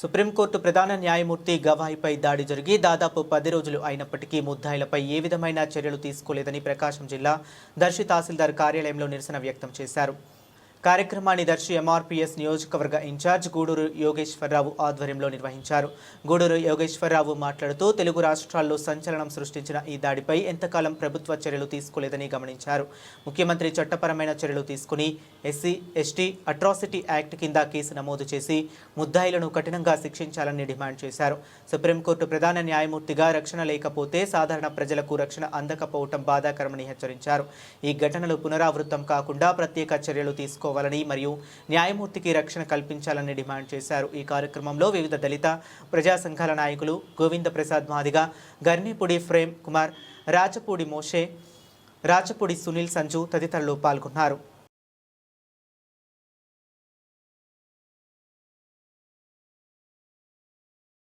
Supreme court ప్రధాన న్యాయమూర్తి గవాయిపై దాడి జరిగి దాదాపు పది రోజులు అయినప్పటికీ ముద్దాయిలపై ఏ విధమైన చర్యలు తీసుకోలేదని ప్రకాశం జిల్లా దర్శి తహసీల్దార్ కార్యాలయంలో నిరసన వ్యక్తం చేశారు. కార్యక్రమాన్ని దర్శి ఎంఆర్పీఎస్ నియోజకవర్గ ఇన్ఛార్జ్ గూడూరు యోగేశ్వరరావు ఆధ్వర్యంలో నిర్వహించారు. గూడూరు యోగేశ్వరరావు మాట్లాడుతూ తెలుగు రాష్ట్రాల్లో సంచలనం సృష్టించిన ఈ దాడిపై ఎంతకాలం ప్రభుత్వ చర్యలు తీసుకోలేదని గమనించారు. ముఖ్యమంత్రి చట్టపరమైన చర్యలు తీసుకుని ఎస్సీ ఎస్టీ అట్రాసిటీ యాక్ట్ కింద కేసు నమోదు చేసి ముద్దాయిలను కఠినంగా శిక్షించాలని డిమాండ్ చేశారు. సుప్రీంకోర్టు ప్రధాన న్యాయమూర్తిగా రక్షణ లేకపోతే సాధారణ ప్రజలకు రక్షణ అందకపోవటం బాధాకరమని హెచ్చరించారు. ఈ ఘటనలు పునరావృతం కాకుండా ప్రత్యేక చర్యలు తీసుకోవాలని మరియు న్యాయమూర్తికి రక్షణ కల్పించాలని డిమాండ్ చేశారు. ఈ కార్యక్రమంలో వివిధ దళిత ప్రజా సంఘాల నాయకులు గోవింద ప్రసాద్ మాదిగ గర్నిపూడి ఫ్రేమ్ కుమార్ రాచపూడి మోషే రాచపూడి సునీల్ సంజు తదితరులు పాల్గొన్నారు.